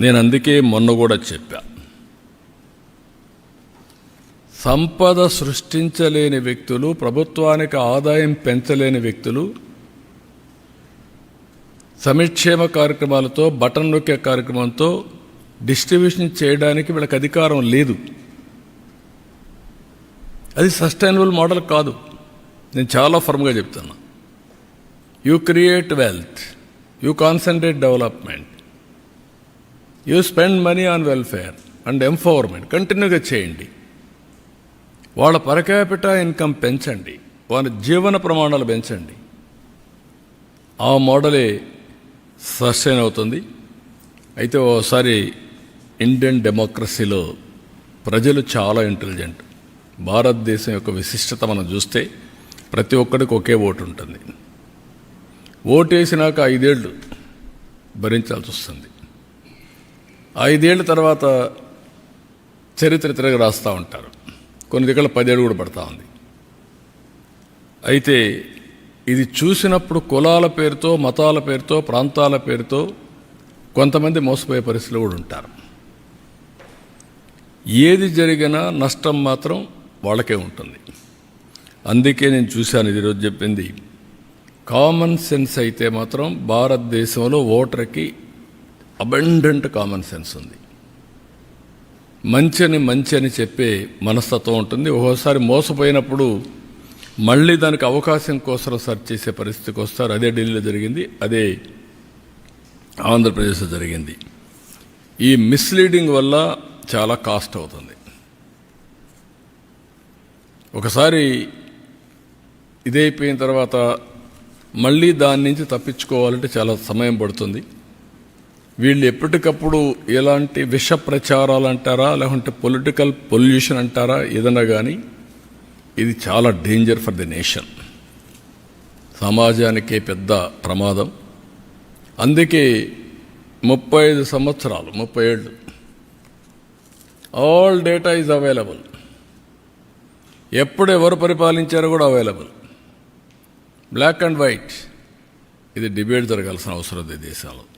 నేను అందుకే మొన్న కూడా చెప్పా. సంపద సృష్టించలేని వ్యక్తులు ప్రభుత్వానికి ఆదాయం పెంచలేని వ్యక్తులు సమిక్షేమ కార్యక్రమాలతో బటన్ నొక్కే కార్యక్రమంతో డిస్ట్రిబ్యూషన్ చేయడానికి వీళ్ళకి అధికారం లేదు. అది సస్టైనబుల్ మోడల్ కాదు. నేను చాలా ఫర్మ్గా చెప్తున్నా. You create wealth you concentrate development. You spend money on welfare and empowerment కంటిన్యూగా చేయండి. వాళ్ళ పరకాపిట ఇన్కమ్ పెంచండి. వాళ్ళ జీవన ప్రమాణాలు పెంచండి. ఆ మోడలే సస్టైన్ అవుతుంది. అయితే ఓసారి ఇండియన్ డెమోక్రసీలో ప్రజలు చాలా ఇంటెలిజెంట్ భారతదేశం యొక్క విశిష్టత మనం చూస్తే ప్రతి ఒక్కడికి ఒకే ఓటు ఉంటుంది. ఓటు వేసినాక ఐదేళ్ళు భరించాల్సి వస్తుంది. ఐదేళ్ళ తర్వాత చరిత్ర తిరగ రాస్తూ ఉంటారు. కొన్ని దగ్గర పదేళ్ళు కూడా పడతా ఉంది. అయితే ఇది చూసినప్పుడు కులాల పేరుతో మతాల పేరుతో ప్రాంతాల పేరుతో కొంతమంది మోసపోయే పరిస్థితులు కూడా ఉంటారు. ఏది జరిగినా నష్టం మాత్రం వాళ్ళకే ఉంటుంది. అందుకే నేను చూశాను ఇది ఈరోజు చెప్పింది. కామన్ సెన్స్ అయితే మాత్రం భారతదేశంలో ఓటర్కి అబండెంట్ కామన్ సెన్స్ ఉంది. మంచిని మంచి అని చెప్పే మనస్తత్వం ఉంటుంది. ఒక్కోసారి మోసపోయినప్పుడు మళ్ళీ దానికి అవకాశం కోసం సర్చ్ చేసే పరిస్థితికి వస్తారు. అదే ఢిల్లీలో జరిగింది అదే ఆంధ్రప్రదేశ్లో జరిగింది. ఈ మిస్లీడింగ్ వల్ల చాలా కాస్ట్ అవుతుంది. ఒకసారి ఇదైపోయిన తర్వాత మళ్ళీ దాని నుంచి తప్పించుకోవాలంటే చాలా సమయం పడుతుంది. వీళ్ళు ఎప్పటికప్పుడు ఎలాంటి విష ప్రచారాలు అంటారా లేకుంటే పొలిటికల్ పొల్యూషన్ అంటారా ఏదన్నా కానీ ఇది చాలా డేంజర్ ఫర్ ది నేషన్. సమాజానికే పెద్ద ప్రమాదం. అందుకే ముప్పై ఐదు సంవత్సరాలు ముప్పై ఏళ్ళు ఆల్ డేటా ఈజ్ అవైలబుల్. ఎప్పుడు ఎవరు పరిపాలించారో కూడా అవైలబుల్. Black and white. ఇది డిబేట్ జరగాల్సిన అవసరం ఉంది దేశాలు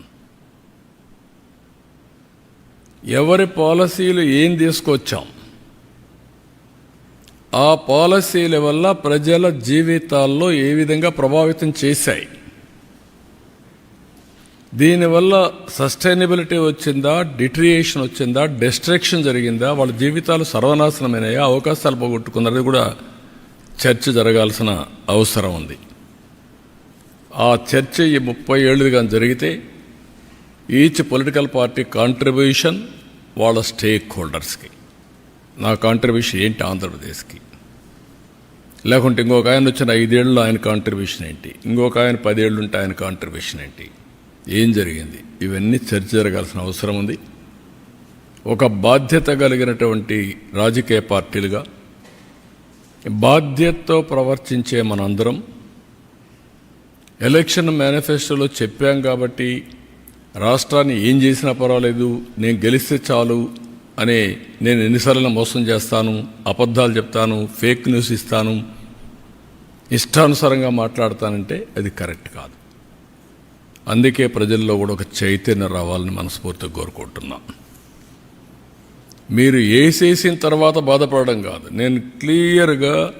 ఎవరి పాలసీలు ఏం తీసుకొచ్చాం? ఆ పాలసీల వల్ల ప్రజల జీవితాల్లో ఏ విధంగా ప్రభావితం చేశాయి? దీనివల్ల సస్టైనబిలిటీ వచ్చిందా? డిట్రియేషన్ వచ్చిందా? డిస్ట్రక్షన్ జరిగిందా? వాళ్ళ జీవితాలు సర్వనాశనమైనాయా? అవకాశాలు పోగొట్టుకున్నది కూడా చర్చ జరగాల్సిన అవసరం ఉంది. ఆ చర్చ ఈ ముప్పై ఏళ్ళుగా జరిగితే ఈచ్ పొలిటికల్ పార్టీ కాంట్రిబ్యూషన్ వాళ్ళ స్టేక్ హోల్డర్స్కి నా కాంట్రిబ్యూషన్ ఏంటి ఆంధ్రప్రదేశ్కి? లేకుంటే ఇంకొక ఆయన వచ్చిన ఐదేళ్ళు ఆయన కాంట్రిబ్యూషన్ ఏంటి? ఇంకొక ఆయన పదేళ్ళు ఉంటే ఆయన కాంట్రిబ్యూషన్ ఏంటి? ఏం జరిగింది? ఇవన్నీ చర్చ జరగాల్సిన అవసరం ఉంది. ఒక బాధ్యత కలిగినటువంటి రాజకీయ పార్టీలుగా బాధ్యతతో ప్రవర్తించే మనందరం ఎలక్షన్ మేనిఫెస్టోలో చెప్పాం కాబట్టి రాష్ట్రాన్ని ఏం చేసినా పర్వాలేదు నేను గెలిస్తే చాలు అనే నేను ఎన్నిసార్లు మోసం చేస్తాను అబద్ధాలు చెప్తాను ఫేక్ న్యూస్ ఇస్తాను ఇష్టానుసారంగా మాట్లాడతానంటే అది కరెక్ట్ కాదు. అందుకే ప్రజల్లో కూడా ఒక చైతన్యం రావాలని మనస్ఫూర్తిగా కోరుకుంటున్నాం. మీరు వేసేసిన తర్వాత బాధపడడం కాదు. నేను క్లియర్గా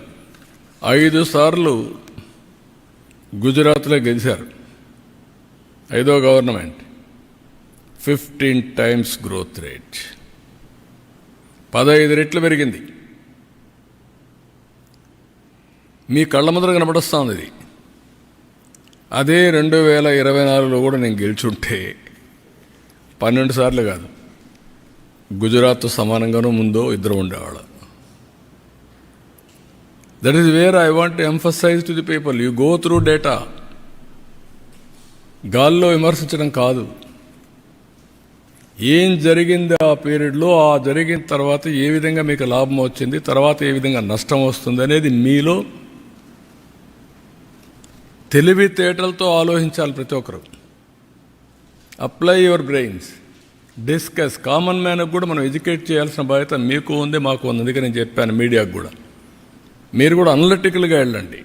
ఐదు సార్లు గుజరాత్లో గెలిచారు. ఐదో government. Fifteen times growth rate. పదహైదు రెట్లు పెరిగింది. మీ కళ్ళ ముందర కనపడుస్తుంది ఇది అదే రెండు వేల ఇరవై నాలుగులో కూడా నేను గెలిచుంటే పన్నెండు సార్లు కాదు గుజరాత్ సమానంగానూ ముందో ఇద్దరు ఉండేవాళ్ళు. That is where I want emphasise to the people you go through data గాల్లో విమర్శించడం కాదు. ఏం జరిగింది ఆ పీరియడ్లో? ఆ జరిగిన తర్వాత ఏ విధంగా మీకు లాభం వచ్చింది? తర్వాత ఏ విధంగా నష్టం వస్తుంది అనేది మీలో తెలివితేటలతో ఆలోచించాలి ప్రతి ఒక్కరు. Apply your brains discuss common మ్యాన్కి కూడా మనం ఎడ్యుకేట్ చేయాల్సిన బాధ్యత మీకు ఉంది మాకు ఉంది. అందుకే నేను చెప్పాను మీడియాకు కూడా. మీరు కూడా అనలిటికల్గా వెళ్ళండి.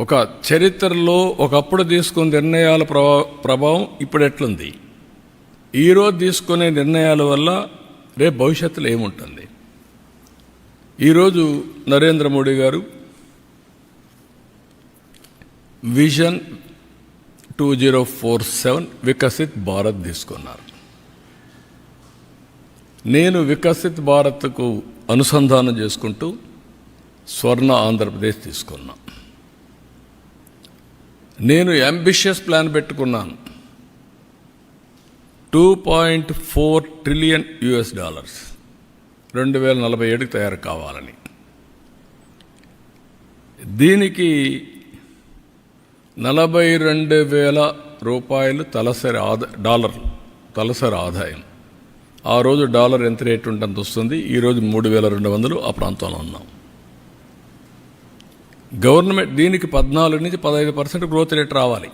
ఒక చరిత్రలో ఒకప్పుడు తీసుకున్న నిర్ణయాల ప్రభా ప్రభావం ఇప్పుడు ఎట్లుంది? ఈరోజు తీసుకునే నిర్ణయాల వల్ల రేపు భవిష్యత్తులో ఏముంటుంది? ఈరోజు నరేంద్ర మోడీ గారు vision two zero four seven Viksit Bharat తీసుకున్నారు. నేను వికసిత్ భారత్కు అనుసంధానం చేసుకుంటూ స్వర్ణ ఆంధ్రప్రదేశ్ తీసుకున్నాను నేను అంబిషియస్ ప్లాన్ పెట్టుకున్నాను. Two point four trillion US dollars రెండు వేల నలభై ఏడుకి తయారు కావాలని. దీనికి నలభై రెండు వేల రూపాయలు తలసరి ఆదా డాలర్లు తలసరి ఆదాయం. ఆ రోజు డాలర్ ఎంత రేటు ఉంటే అంత వస్తుంది. ఈరోజు మూడు వేల రెండు వందలు ఆ ప్రాంతంలో ఉన్నాం. గవర్నమెంట్ దీనికి పద్నాలుగు నుంచి పదహైదు పర్సెంట్ గ్రోత్ రేట్ రావాలి.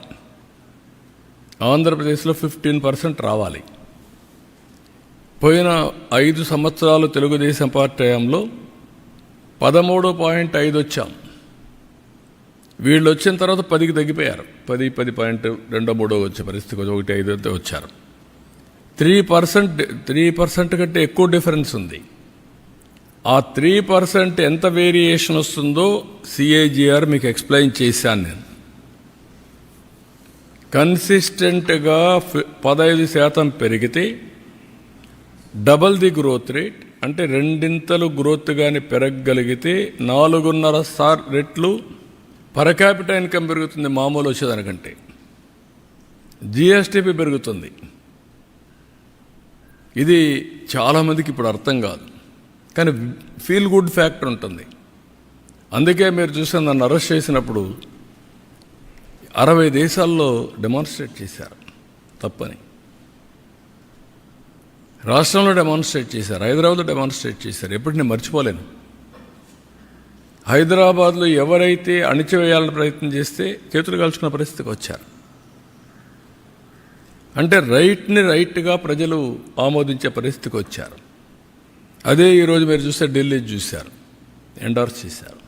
ఆంధ్రప్రదేశ్లో ఫిఫ్టీన్ పర్సెంట్ రావాలి. పోయిన ఐదు సంవత్సరాలు తెలుగుదేశం పార్టీ హయాంలో పదమూడు పాయింట్ ఐదు వచ్చాం. వీళ్ళు వచ్చిన తర్వాత పదికి తగ్గిపోయారు. పది పది పాయింట్ రెండో మూడో వచ్చే పరిస్థితి కొంచెం ఒకటి ఐదు అయితే వచ్చారు. త్రీ పర్సెంట్ త్రీ పర్సెంట్ కంటే ఎక్కువ డిఫరెన్స్ ఉంది. ఆ త్రీ పర్సెంట్ ఎంత వేరియేషన్ వస్తుందో సిఏజిఆర్ మీకు ఎక్స్ప్లెయిన్ చేశాను నేను. కన్సిస్టెంట్గా పదహైదు శాతం పెరిగితే డబల్ ది గ్రోత్ రేట్ అంటే రెండింతలు గ్రోత్ కానీ పెరగగలిగితే నాలుగున్నర సార్ రెట్లు పర్ క్యాపిటల్ ఇన్కమ్ పెరుగుతుంది మామూలు వచ్చేదానికంటే. జిఎస్టిపి పెరుగుతుంది. ఇది చాలామందికి ఇప్పుడు అర్థం కాదు. కానీ ఫీల్ గుడ్ ఫ్యాక్టర్ ఉంటుంది. అందుకే మీరు చూసిన నన్ను అరెస్ట్ చేసినప్పుడు అరవై దేశాల్లో డెమాన్స్ట్రేట్ చేశారు తప్పని. రాష్ట్రంలో డెమాన్స్ట్రేట్ చేశారు హైదరాబాద్లో డెమాన్స్ట్రేట్ చేశారు ఎప్పుడు నేను మర్చిపోలేను. హైదరాబాద్లో ఎవరైతే అణిచివేయాలని ప్రయత్నం చేస్తే చేతులు కాల్చుకున్న పరిస్థితికి వచ్చారు. అంటే రైట్ని రైట్గా ప్రజలు ఆమోదించే పరిస్థితికి వచ్చారు. అదే ఈరోజు మీరు చూస్తే ఢిల్లీ చూశారు ఎండార్స్ చేశారు.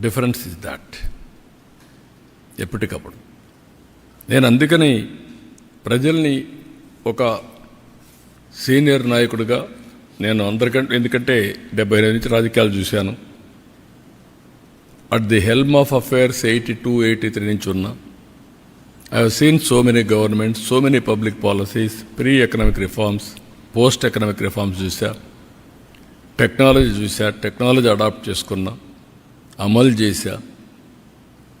డిఫరెన్స్ ఇస్ దాట్ ఎప్పటికప్పుడు. నేను అందుకని ప్రజల్ని ఒక సీనియర్ నాయకుడిగా నేను అందరికంటే ఎందుకంటే డెబ్బై ఐదు నుంచి రాజకీయాలు చూశాను. At the helm of affairs eighty two eighty three నుంచి ఉన్నా I have seen so many governments so many public policies pre economic reforms post economic reforms చూసా టెక్నాలజీ చూసా టెక్నాలజీ అడాప్ట్ చేసుకున్నా అమలు చేశా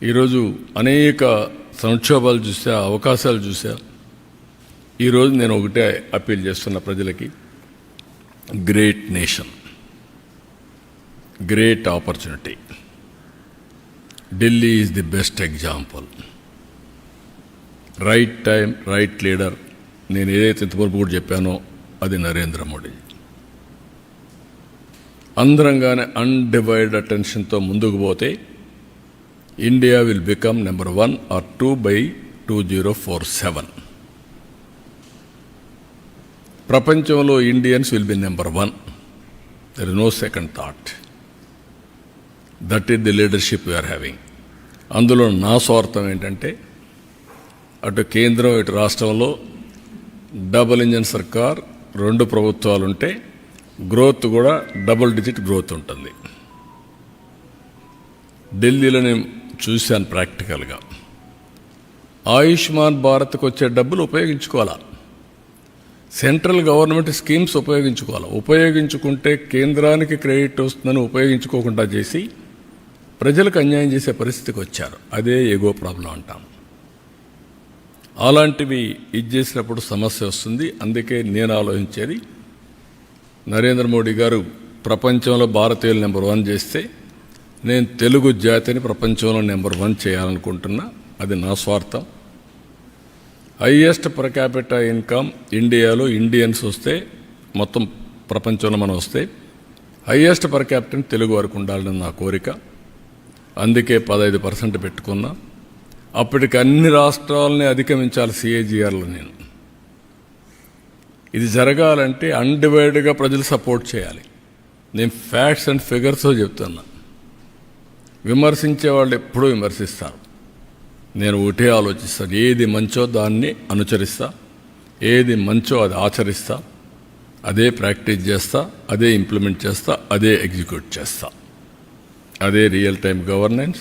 ఈరోజు అనేక సంక్షోభాలు చూసా అవకాశాలు చూసా. ఈరోజు నేను ఒకటే అప్పీల్ చేస్తున్న ప్రజలకి great nation great opportunity. Delhi is the best example. Right time right leader. నేను ఏదైతే ఇంతవరకు కూడా చెప్పానో అది నరేంద్ర మోడీ. అందరంగానే అన్డివైడ్ అటెన్షన్తో ముందుకు పోతే India will become number one or two by two zero four seven ప్రపంచంలో Indians will be number one there is no second thought that is the leadership we're having అందులో నా స్వార్థం ఏంటంటే అటు కేంద్రం ఇటు రాష్ట్రంలో డబుల్ ఇంజన్ సర్కార్ రెండు ప్రభుత్వాలు ఉంటే గ్రోత్ కూడా డబుల్ డిజిట్ గ్రోత్ ఉంటుంది. ఢిల్లీలో నేను చూశాను ప్రాక్టికల్గా. ఆయుష్మాన్ భారత్కి వచ్చే డబ్బులు ఉపయోగించుకోవాలా? సెంట్రల్ గవర్నమెంట్ స్కీమ్స్ ఉపయోగించుకోవాలి? ఉపయోగించుకుంటే కేంద్రానికి క్రెడిట్ వస్తుందని ఉపయోగించుకోకుండా చేసి ప్రజలకు అన్యాయం చేసే పరిస్థితికి వచ్చారు. అదే ఎగో ప్రాబ్లం అంటాం. అలాంటివి ఇది చేసినప్పుడు సమస్య వస్తుంది. అందుకే నేను ఆలోచించేది నరేంద్ర మోడీ గారు ప్రపంచంలో భారతీయులు నెంబర్ వన్ చేస్తే నేను తెలుగు జాతిని ప్రపంచంలో నెంబర్ వన్ చేయాలనుకుంటున్నా. అది నా స్వార్థం. హయ్యెస్ట్ పర్ ఇన్కమ్ ఇండియాలో ఇండియన్స్ వస్తే మొత్తం ప్రపంచంలో మనం వస్తే హయ్యెస్ట్ పర్ తెలుగు వరకు ఉండాలని నా కోరిక. అందుకే పదహైదు పర్సెంట్ పెట్టుకున్నా. అప్పటికి అన్ని రాష్ట్రాలని అధిగమించాలి సిఏజీఆర్లో నేను. ఇది జరగాలంటే అన్డివైడ్గా ప్రజలు సపోర్ట్ చేయాలి. నేను ఫ్యాక్ట్స్ అండ్ ఫిగర్స్ చెప్తున్నా. విమర్శించే వాళ్ళు ఎప్పుడూ విమర్శిస్తారు. నేను ఒకటే ఆలోచిస్తాను ఏది మంచో దాన్ని అనుసరిస్తా ఏది మంచో అది ఆచరిస్తా. అదే ప్రాక్టీస్ చేస్తా. అదే ఇంప్లిమెంట్ చేస్తా. అదే ఎగ్జిక్యూట్ చేస్తా. అదే రియల్ టైం గవర్నెన్స్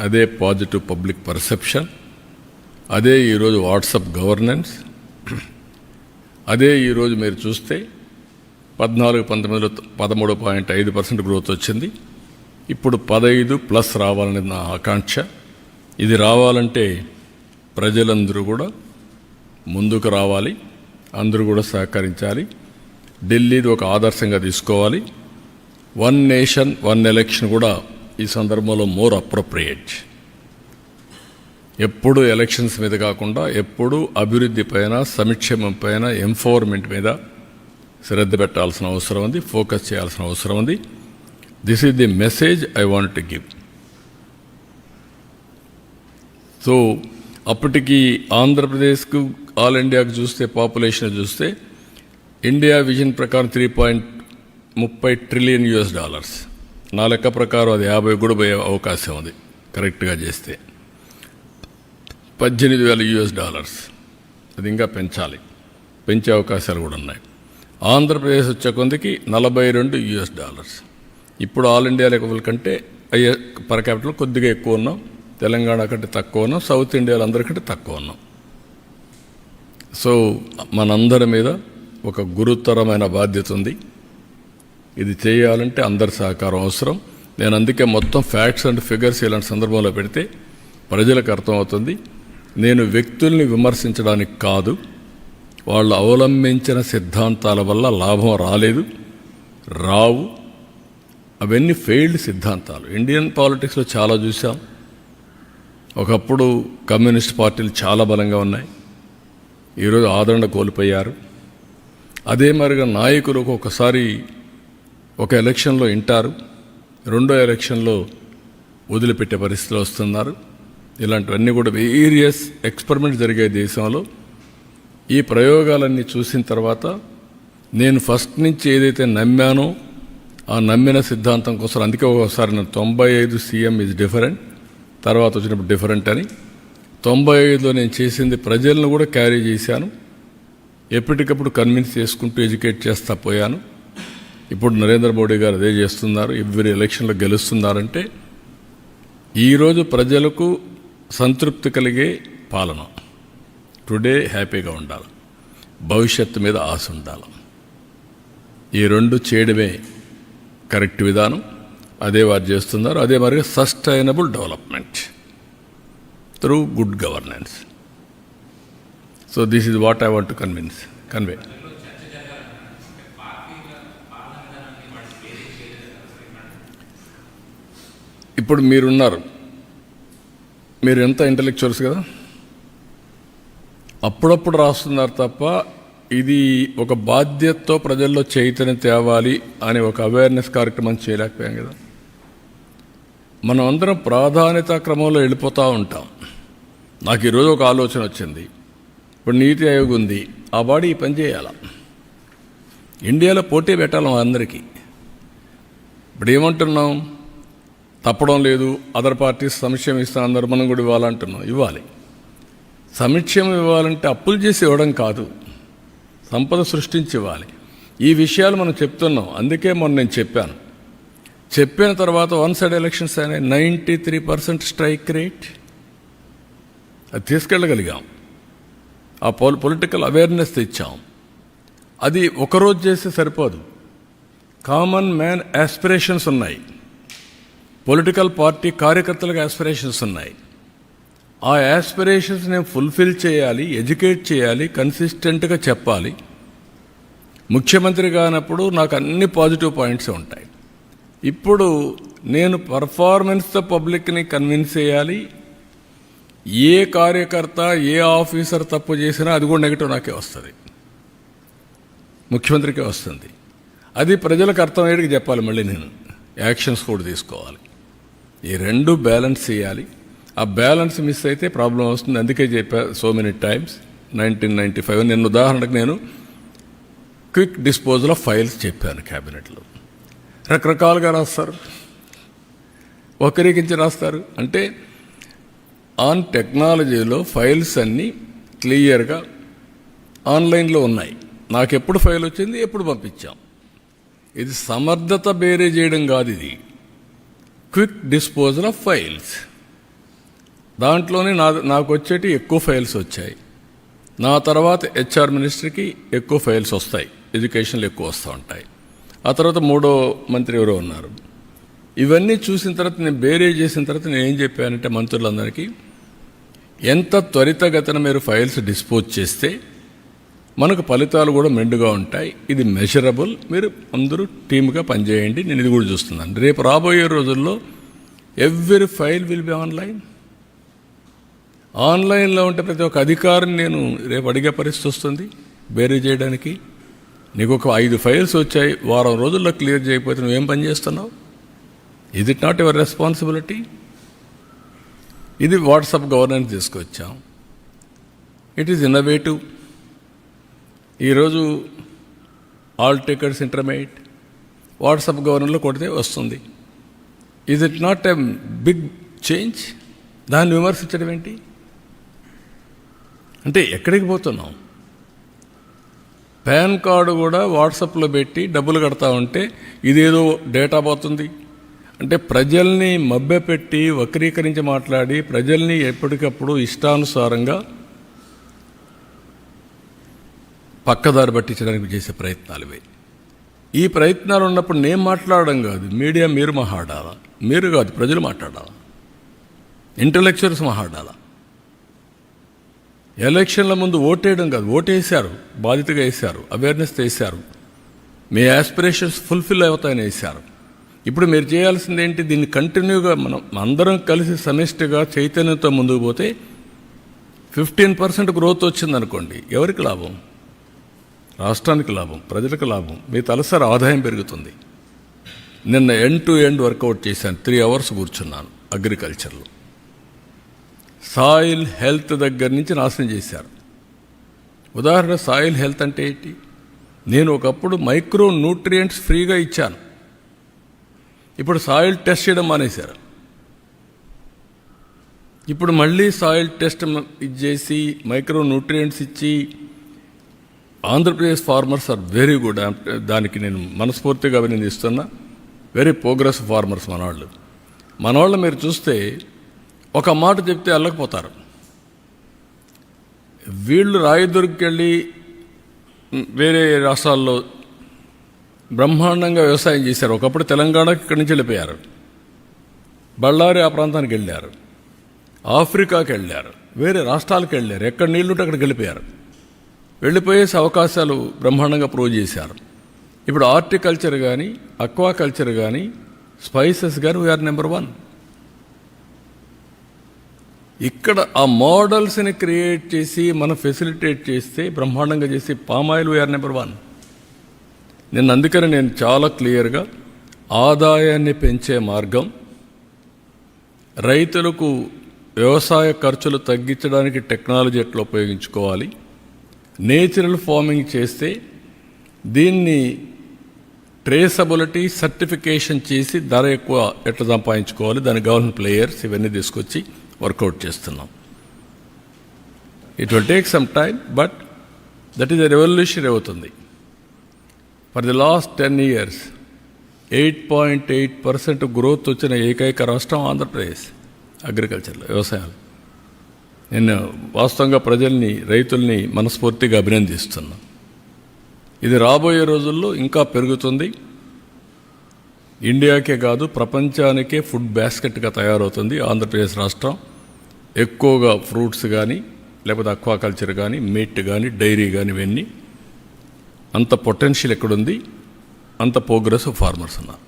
అదే పాజిటివ్ పబ్లిక్ పర్సెప్షన్ అదే ఈరోజు వాట్సప్ గవర్నెన్స్ అదే ఈరోజు మీరు చూస్తే పద్నాలుగు పంతొమ్మిదిలో పదమూడు పాయింట్ ఐదు పర్సెంట్ గ్రోత్ వచ్చింది. ఇప్పుడు పదహైదు ప్లస్ రావాలని నా ఆకాంక్ష. ఇది రావాలంటే ప్రజలందరూ కూడా ముందుకు రావాలి అందరూ కూడా సహకరించాలి. ఢిల్లీది ఒక ఆదర్శంగా తీసుకోవాలి. వన్ నేషన్ వన్ ఎలక్షన్ కూడా ఈ సందర్భంలో మోర్ అప్రోప్రియేట్. ఎప్పుడు ఎలక్షన్స్ మీద కాకుండా ఎప్పుడు అభివృద్ధి పైన సంక్షేమం పైన ఎంఫోర్మెంట్ మీద శ్రద్ధ పెట్టాల్సిన అవసరం ఉంది ఫోకస్ చేయాల్సిన అవసరం ఉంది. This is the message I want to give so అప్పటికి ఆంధ్రప్రదేశ్కు ఆల్ ఇండియాకు చూస్తే పాపులేషన్ చూస్తే ఇండియా విజన్ ప్రకారం త్రీ పాయింట్ ముప్పై ట్రిలియన్ యుఎస్ డాలర్స్ నా లెక్క ప్రకారం అది యాభై కూడా పోయే అవకాశం ఉంది. కరెక్ట్గా చేస్తే. పద్దెనిమిది వేల యుఎస్ డాలర్స్. అది ఇంకా పెంచాలి. పెంచే అవకాశాలు కూడా ఉన్నాయి. ఆంధ్రప్రదేశ్ వచ్చే కొందికి నలభై రెండు యుఎస్ డాలర్స్. ఇప్పుడు ఆల్ ఇండియా లెవెల్ కంటే అయ్యే పర్ క్యాపిటల్ కొద్దిగా ఎక్కువ ఉన్నాం. తెలంగాణ కంటే తక్కువ ఉన్నాం. సౌత్ ఇండియాలో అందరికంటే తక్కువ ఉన్నాం. సో మనందరి మీద ఒక గురుతరమైన బాధ్యత ఉంది. ఇది చేయాలంటే అందరి సహకారం అవసరం. నేను అందుకే మొత్తం ఫ్యాక్ట్స్ అండ్ ఫిగర్స్ ఇలాంటి సందర్భంలో పెడితే ప్రజలకు అర్థమవుతుంది. నేను వ్యక్తుల్ని విమర్శించడానికి కాదు వాళ్ళు అవలంబించిన సిద్ధాంతాల వల్ల లాభం రాలేదు రావు. అవన్నీ ఫెయిల్డ్ సిద్ధాంతాలు. ఇండియన్ పాలిటిక్స్లో చాలా చూసాం ఒకప్పుడు కమ్యూనిస్ట్ పార్టీలు చాలా బలంగా ఉన్నాయి. ఈరోజు ఆదరణ కోల్పోయారు. అదే మరిగా నాయకులు ఒకసారి ఒక ఎలక్షన్లో వింటారు రెండో ఎలక్షన్లో వదిలిపెట్టే పరిస్థితిలో వస్తున్నారు. ఇలాంటివన్నీ కూడా వేరియస్ ఎక్స్పెరిమెంట్ జరిగే దేశంలో ఈ ప్రయోగాలన్నీ చూసిన తర్వాత నేను ఫస్ట్ నుంచి ఏదైతే నమ్మానో ఆ నమ్మిన సిద్ధాంతం కోసం అందుకే ఒకసారి నేను తొంభై ఐదు సీఎం ఇస్ డిఫరెంట్ తర్వాత వచ్చినప్పుడు డిఫరెంట్ అని. తొంభై ఐదులో నేను చేసింది ప్రజలను కూడా క్యారీ చేశాను. ఎప్పటికప్పుడు కన్విన్స్ చేసుకుంటూ ఎడ్యుకేట్ చేస్తా పోయాను. ఇప్పుడు నరేంద్ర మోడీ గారు అదే చేస్తున్నారు. ఎవ్రీ ఎలక్షన్లో గెలుస్తున్నారంటే ఈరోజు ప్రజలకు సంతృప్తి కలిగే పాలన. టుడే హ్యాపీగా ఉండాలి. భవిష్యత్తు మీద ఆశ ఉండాలి. ఈ రెండు చేయడమే కరెక్ట్ విధానం. అదే వారు చేస్తున్నారు. అదే మరి sustainable development through good governance. So this is what I want to convince convey. ఇప్పుడు మీరున్నారు. మీరు ఎంత ఇంటలెక్చువల్స్ కదా? అప్పుడప్పుడు రాస్తున్నారు తప్ప ఇది ఒక బాధ్యతతో ప్రజల్లో చైతన్యం తేవాలి అనే ఒక అవేర్నెస్ కార్యక్రమం చేయలేకపోయాం కదా. మనం అందరం ప్రాధాన్యత క్రమంలో వెళ్ళిపోతూ ఉంటాం. నాకు ఈరోజు ఒక ఆలోచన వచ్చింది. ఇప్పుడు నీతి ఆయోగ్ ఉంది. ఆ బాడీ పని చేయాల? ఇండియాలో పోటీ పెట్టాలి అందరికీ. ఇప్పుడు ఏమంటున్నాం? తప్పడం లేదు అదర్ పార్టీస్ సంక్షేమం ఇస్తాను అందరు మనం కూడా ఇవ్వాలంటున్నాం ఇవ్వాలి. సంక్షేమం ఇవ్వాలంటే అప్పులు చేసి ఇవ్వడం కాదు. సంపద సృష్టించి ఇవ్వాలి. ఈ విషయాలు మనం చెప్తున్నాం. అందుకే మొన్న నేను చెప్పాను. చెప్పిన తర్వాత వన్ సైడ్ ఎలక్షన్స్ అయినాయి. Ninety three percent strike rate. అది తీసుకెళ్ళగలిగాం. ఆ పొల్ పొలిటికల్ అవేర్నెస్ తెచ్చాం. అది ఒకరోజు చేస్తే సరిపోదు. కామన్ మ్యాన్ యాస్పిరేషన్స్ ఉన్నాయి. పొలిటికల్ పార్టీ కార్యకర్తలకు యాస్పిరేషన్స్ ఉన్నాయి. ఆ యాస్పిరేషన్స్ నేను ఫుల్ఫిల్ చేయాలి ఎడ్యుకేట్ చేయాలి కన్సిస్టెంట్గా చెప్పాలి. ముఖ్యమంత్రి కానప్పుడు నాకు అన్ని పాజిటివ్ పాయింట్స్ ఉంటాయి. ఇప్పుడు నేను పర్ఫార్మెన్స్తో పబ్లిక్ని కన్విన్స్ చేయాలి. ఏ కార్యకర్త ఏ ఆఫీసర్ తప్పు చేసినా అది కూడా నెగిటివ్ నాకే వస్తుంది. ముఖ్యమంత్రికే వస్తుంది. అది ప్రజలకు అర్థమయ్యేటికి చెప్పాలి మళ్ళీ నేను. యాక్షన్స్ కూడా తీసుకోవాలి. ఈ రెండు బ్యాలెన్స్ చేయాలి. ఆ బ్యాలెన్స్ మిస్ అయితే ప్రాబ్లం వస్తుంది. అందుకే చెప్పా so many times nineteen ninety five నేను ఉదాహరణకు నేను క్విక్ డిస్పోజల్ ఆఫ్ ఫైల్స్ చెప్పాను క్యాబినెట్లో. రకరకాలుగా రాస్తారు. వక్రీకరించి రాస్తారు. అంటే ఆన్ టెక్నాలజీలో ఫైల్స్ అన్నీ క్లియర్గా ఆన్లైన్లో ఉన్నాయి. నాకు ఎప్పుడు ఫైల్ వచ్చింది? ఎప్పుడు పంపించాం. ఇది సమర్థత బేరే చేయడం కాదు ఇది. Quick disposal of files. దాంట్లోనే నా నాకు వచ్చేటి ఎక్కువ ఫైల్స్ వచ్చాయి. నా తర్వాత హెచ్ఆర్ మినిస్టర్కి ఎక్కువ ఫైల్స్ వస్తాయి. ఎడ్యుకేషన్లు ఎక్కువ వస్తూ ఉంటాయి. ఆ తర్వాత మూడో మంత్రి ఎవరో ఉన్నారు. ఇవన్నీ చూసిన తర్వాత నేను బేరే చేసిన తర్వాత నేను ఏం చెప్పానంటే మంత్రులందరికీ ఎంత త్వరితగతిన మీరు ఫైల్స్ డిస్పోజ్ చేస్తే మనకు ఫలితాలు కూడా మెండుగా ఉంటాయి. ఇది మెషరబుల్ మీరు అందరూ టీమ్గా పనిచేయండి. నేను ఇది కూడా చూస్తున్నాను. రేపు రాబోయే రోజుల్లో every file will be online ఆన్లైన్లో ఉంటే ప్రతి ఒక్క అధికారిని నేను రేపు అడిగే పరిస్థితి వస్తుంది. బేరీ చేయడానికి నీకు ఒక ఐదు ఫైల్స్ వచ్చాయి. వారం రోజుల్లో క్లియర్ చేయకపోతే నువ్వేం పని చేస్తున్నావు? ఇది నాట్ యువర్ రెస్పాన్సిబిలిటీ ఇది వాట్సాప్ గవర్నెన్స్ తీసుకొచ్చాం. ఇట్ ఈస్ ఇన్నోవేటివ్ ఈరోజు ఆల్ టికెట్స్ ఇంటర్మీడియట్ వాట్సాప్ గవర్నర్లో కొడితే వస్తుంది. Is it not a big change దాన్ని విమర్శించడం ఏంటి? అంటే ఎక్కడికి పోతున్నాం? పాన్ కార్డు కూడా వాట్సాప్లో పెట్టి డబ్బులు కడతా ఉంటే ఇదేదో డేటా పోతుంది. అంటే ప్రజల్ని మభ్యపెట్టి వక్రీకరించి మాట్లాడి ప్రజల్ని ఎప్పటికప్పుడు ఇష్టానుసారంగా పక్కదారి పట్టించడానికి చేసే ప్రయత్నాలు ఈ ప్రయత్నాలు ఉన్నప్పుడు నేను మాట్లాడడం కాదు మీడియా మీరు మాట్లాడాలా? మీరు కాదు ప్రజలు మాట్లాడాలా? ఇంటలెక్చువల్స్ మాట్లాడాలా? ఎలక్షన్ల ముందు ఓటేయడం కాదు ఓటేసారు బాధితగా వేశారు అవేర్నెస్ వేశారు. మీ యాస్పిరేషన్స్ ఫుల్ఫిల్ అవుతాయని వేశారు. ఇప్పుడు మీరు చేయాల్సింది ఏంటి? దీన్ని కంటిన్యూగా మనం అందరం కలిసి సమిష్టిగా చైతన్యంతో ముందుకు పోతే ఫిఫ్టీన్ పర్సెంట్ గ్రోత్ వచ్చిందనుకోండి ఎవరికి లాభం? రాష్ట్రానికి లాభం ప్రజలకు లాభం. మీ తలసరి ఆదాయం పెరుగుతుంది. నిన్న end to end work out చేశాను. త్రీ అవర్స్ కూర్చున్నాను అగ్రికల్చర్లో. సాయిల్ హెల్త్ దగ్గర నుంచి నాశనం చేశారు. ఉదాహరణ సాయిల్ హెల్త్ అంటే ఏంటి? నేను ఒకప్పుడు మైక్రో న్యూట్రియంట్స్ ఫ్రీగా ఇచ్చాను. ఇప్పుడు సాయిల్ టెస్ట్ చేయడం మానేశారు. ఇప్పుడు మళ్ళీ సాయిల్ టెస్ట్ చేసి మైక్రో న్యూట్రియంట్స్ ఇచ్చి Andhra Pradesh farmers are very good. దానికి నేను మనస్ఫూర్తిగా అభినందిస్తున్నా. వెరీ ప్రోగ్రెస్ ఫార్మర్స్ మనవాళ్ళు. మనవాళ్ళు మీరు చూస్తే ఒక మాట చెప్తే వెళ్ళకపోతారు వీళ్ళు రాయదుర్గెళ్ళి వేరే రాష్ట్రాల్లో బ్రహ్మాండంగా వ్యవసాయం చేశారు. ఒకప్పుడు తెలంగాణకి ఇక్కడి నుంచి వెళ్ళిపోయారు. బళ్ళారి ఆ ప్రాంతానికి వెళ్ళారు. ఆఫ్రికాకి వెళ్ళారు. వేరే రాష్ట్రాలకు వెళ్ళారు. ఎక్కడ నీళ్ళుంటే అక్కడికి వెళ్ళిపోయారు. వెళ్ళిపోయేసి అవకాశాలు బ్రహ్మాండంగా ప్రూవ్ చేశారు. ఇప్పుడు ఆర్టికల్చర్ కానీ అక్వా కల్చర్ కానీ స్పైసెస్ కానీ వీఆర్ నెంబర్ వన్ ఇక్కడ ఆ మోడల్స్ని క్రియేట్ చేసి మనం ఫెసిలిటేట్ చేస్తే బ్రహ్మాండంగా చేసి పామాయిల్ వీఆర్ నెంబర్ వన్ నేను అందుకని నేను చాలా క్లియర్గా ఆదాయాన్ని పెంచే మార్గం రైతులకు వ్యవసాయ ఖర్చులు తగ్గించడానికి టెక్నాలజీ ఎట్లా ఉపయోగించుకోవాలి నేచురల్ ఫార్మింగ్ చేస్తే దీన్ని ట్రేసబిలిటీ సర్టిఫికేషన్ చేసి ధర ఎక్కువ ఎట్లా సంపాదించుకోవాలి దాని గవర్నమెంట్ ప్లేయర్స్ ఇవన్నీ తీసుకొచ్చి వర్కౌట్ చేస్తున్నాం. It will take some time but that is the revolution అవుతుంది. For the last ten years eight point eight percent growth వచ్చిన ఏకైక రాష్ట్రం ఆంధ్రప్రదేశ్ అగ్రికల్చర్లో వ్యవసాయంలో. నేను వాస్తవంగా ప్రజల్ని రైతుల్ని మనస్ఫూర్తిగా అభినందిస్తున్నా. ఇది రాబోయే రోజుల్లో ఇంకా పెరుగుతుంది. ఇండియాకే కాదు ప్రపంచానికే ఫుడ్ బాస్కెట్గా తయారవుతుంది ఆంధ్రప్రదేశ్ రాష్ట్రం. ఎక్కువగా ఫ్రూట్స్ కానీ లేకపోతే అక్వాకల్చర్ కానీ మీట్ కానీ డైరీ కానీ ఇవన్నీ. అంత పొటెన్షియల్ ఎక్కడుంది? అంత ప్రోగ్రెస్ ఫార్మర్స్ ఉన్నారు.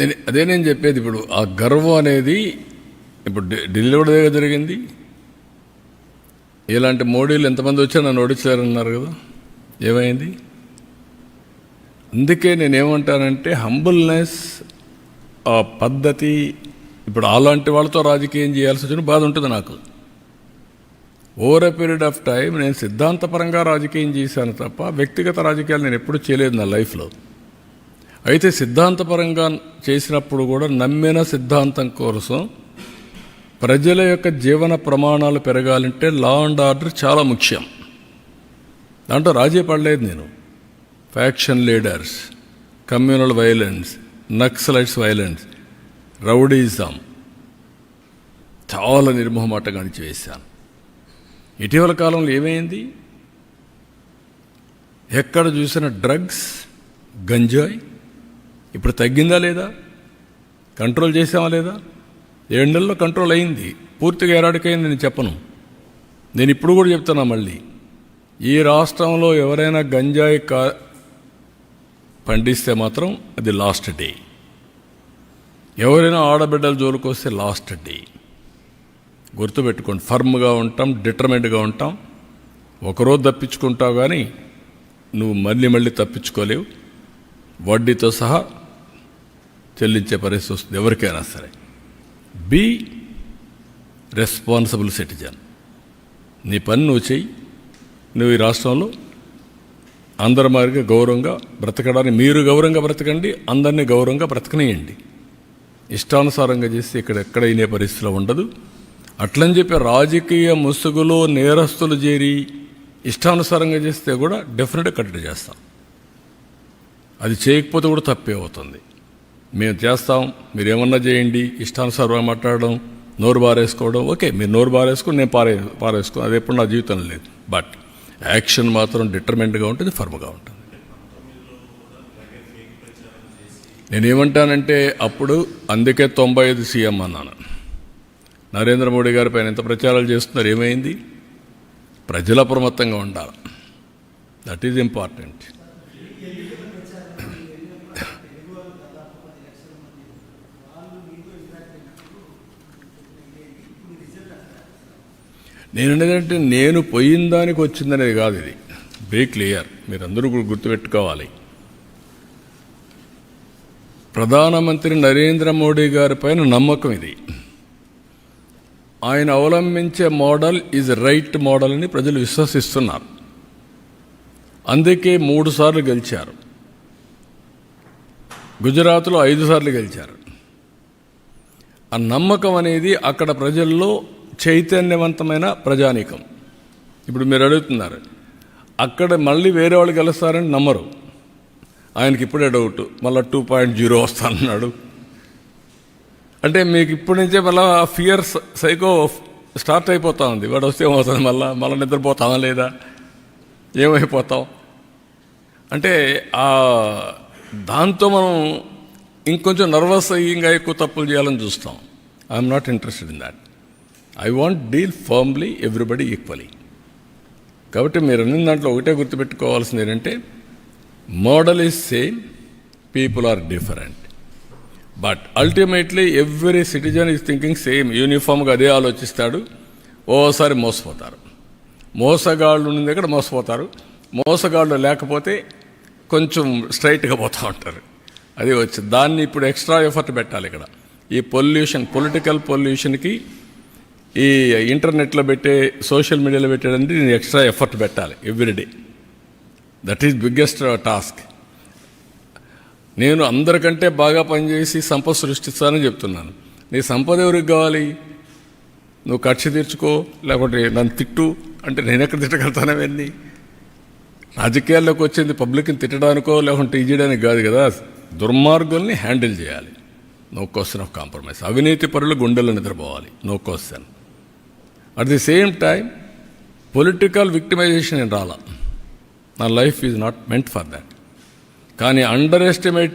నేను అదే నేను చెప్పేది ఇప్పుడు ఆ గర్వం అనేది ఇప్పుడు ఢిల్లీ కూడా జరిగింది. ఇలాంటి మోడీలు ఎంతమంది వచ్చారు నన్ను ఓడించలేరన్నారు కదా? ఏమైంది? అందుకే నేనేమంటానంటే హంబుల్నెస్ ఆ పద్ధతి ఇప్పుడు అలాంటి వాళ్ళతో రాజకీయం చేయాల్సి వచ్చిన బాధ ఉంటుంది నాకు. Over a period of time నేను సిద్ధాంతపరంగా రాజకీయం చేశాను తప్ప వ్యక్తిగత రాజకీయాలు నేను ఎప్పుడూ చేయలేదు నా లైఫ్లో అయితే సిద్ధాంతపరంగా చేసినప్పుడు కూడా నమ్మిన సిద్ధాంతం కోసం ప్రజల యొక్క జీవన ప్రమాణాలు పెరగాలంటే లా అండ్ ఆర్డర్ చాలా ముఖ్యం. దాంట్లో రాజీ పడలేదు నేను. Faction leaders communal violence naxalites violence rowdyism చాలా నిర్మోహమాటంగా వేశాను ఇటీవల కాలంలో ఏమైంది? ఎక్కడ చూసిన డ్రగ్స్ గంజాయి ఇప్పుడు తగ్గిందా లేదా? కంట్రోల్ చేసామా లేదా? ఏడు నెలల్లో కంట్రోల్ అయింది. పూర్తిగా ఎరాడికైంది నేను చెప్పను. నేను ఇప్పుడు కూడా చెప్తున్నా మళ్ళీ. ఈ రాష్ట్రంలో ఎవరైనా గంజాయి కా పండిస్తే మాత్రం అది లాస్ట్ డే. ఎవరైనా ఆడబిడ్డల జోలికి వస్తే లాస్ట్ డే. గుర్తుపెట్టుకోండి ఫర్మ్గా ఉంటాం డిటర్మెంట్గా ఉంటాం. ఒకరోజు తప్పించుకుంటావు కానీ నువ్వు మళ్ళీ మళ్ళీ తప్పించుకోలేవు. వడ్డీతో సహా చెల్లించే పరిస్థితి వస్తుంది. ఎవరికైనా సరే. బీ రెస్పాన్సిబుల్ సిటిజన్ నీ పని నువ్వు చెయ్యి. నువ్వు ఈ రాష్ట్రంలో అందరి మాదిరిగా గౌరవంగా బ్రతకడానికి మీరు గౌరవంగా బ్రతకండి అందరినీ గౌరవంగా బ్రతకనియండి. ఇష్టానుసారంగా చేస్తే ఇక్కడ ఎక్కడ అయినే పరిస్థితిలో ఉండదు. అట్లని చెప్పి రాజకీయ ముసుగులో నేరస్తులు చేరి ఇష్టానుసారంగా చేస్తే కూడా డెఫినెట్గా కట్టడి చేస్తాం. అది చేయకపోతే కూడా తప్పే అవుతుంది. మేము చేస్తాం మీరు ఏమన్నా చేయండి ఇష్టానుసారంగా మాట్లాడడం నోరు బారేసుకోవడం ఓకే మీరు నోరు బారేసుకుని నేను పారే పారేసుకో అది ఎప్పుడు నా జీవితంలో లేదు. బట్ యాక్షన్ మాత్రం డిటర్మెంట్గా ఉంటుంది ఫర్మ్గా ఉంటుంది. నేనేమంటానంటే అప్పుడు అందుకే తొంభై ఐదు సీఎం అన్నాను. నరేంద్ర మోడీ గారి పైన ఎంత ప్రచారాలు చేస్తున్నారు ఏమైంది? ప్రజల అప్రమత్తంగా ఉండాలి. దట్ ఈజ్ ఇంపార్టెంట్ నేను అనేదంటే నేను పోయిన దానికి వచ్చిందనేది కాదు ఇది. వెరీ క్లియర్ మీరందరూ కూడా గుర్తుపెట్టుకోవాలి. ప్రధానమంత్రి నరేంద్ర మోడీ గారి పైన నమ్మకం ఇది. ఆయన అవలంబించే మోడల్ ఈజ్ రైట్ మోడల్ అని ప్రజలు విశ్వసిస్తున్నారు. అందుకే మూడు సార్లు గెలిచారు. గుజరాత్లో ఐదు సార్లు గెలిచారు. ఆ నమ్మకం అనేది అక్కడ ప్రజల్లో చైతన్యవంతమైన ప్రజానీకం. ఇప్పుడు మీరు అడుగుతున్నారు అక్కడ మళ్ళీ వేరే వాళ్ళు గెలుస్తారని నమ్మరు. ఆయనకి ఇప్పుడే డౌట్ మళ్ళీ టూ పాయింట్ జీరో వస్తానన్నాడు. అంటే మీకు ఇప్పటి నుంచే మళ్ళీ ఫియర్ సైకో స్టార్ట్ అయిపోతా ఉంది. వాడు వస్తే ఏమవుతుంది మళ్ళీ? మళ్ళీ నిద్రపోతామా లేదా? ఏమైపోతాం అంటే ఆ దాంతో మనం ఇంకొంచెం నర్వస్ అయ్యి ఇంకా ఎక్కువ తప్పులు చేయాలని చూస్తాం. I'm not interested in that. I want deal firmly everybody equally. కాబట్టి మీరు అన్ని దాంట్లో ఒకటే గుర్తుపెట్టుకోవాల్సింది ఏంటంటే model is same people are different. But ultimately every citizen is thinking same యూనిఫామ్గా అదే ఆలోచిస్తాడు ఓసారి మోసపోతారు. మోసగాళ్ళు ఉన్న దగ్గర మోసపోతారు మోసగాళ్ళు లేకపోతే కొంచెం స్ట్రైట్గా పోతూ ఉంటారు. అది వచ్చి దాన్ని ఇప్పుడు ఎక్స్ట్రా ఎఫర్ట్ పెట్టాలి ఇక్కడ. ఈ పొల్యూషన్ పొలిటికల్ పొల్యూషన్కి ఈ ఇంటర్నెట్లో పెట్టే సోషల్ మీడియాలో పెట్టేదంటే నేను ఎక్స్ట్రా ఎఫర్ట్ పెట్టాలి everyday that is biggest task నేను అందరికంటే బాగా పనిచేసి సంపద సృష్టిస్తానని చెప్తున్నాను. నీ సంపద ఎవరికి కావాలి? నువ్వు ఖర్చు తీర్చుకో లేకుంటే నన్ను తిట్టు అంటే నేను ఎక్కడ తిట్టగలుగుతానవన్నీ రాజకీయాల్లోకి వచ్చింది పబ్లిక్ని తిట్టడానికో లేకుంటే ఇయ్యడానికి కాదు కదా. దుర్మార్గుల్ని హ్యాండిల్ చేయాలి. నో క్వశ్చన్ ఆఫ్ కాంప్రమైజ్ అవినీతి పరులు గుండెల్లో నిద్రపోవాలి. No question at the same time political victimisation నేను రాలా నా life is not meant for that కానీ అండర్ ఎస్టిమేట్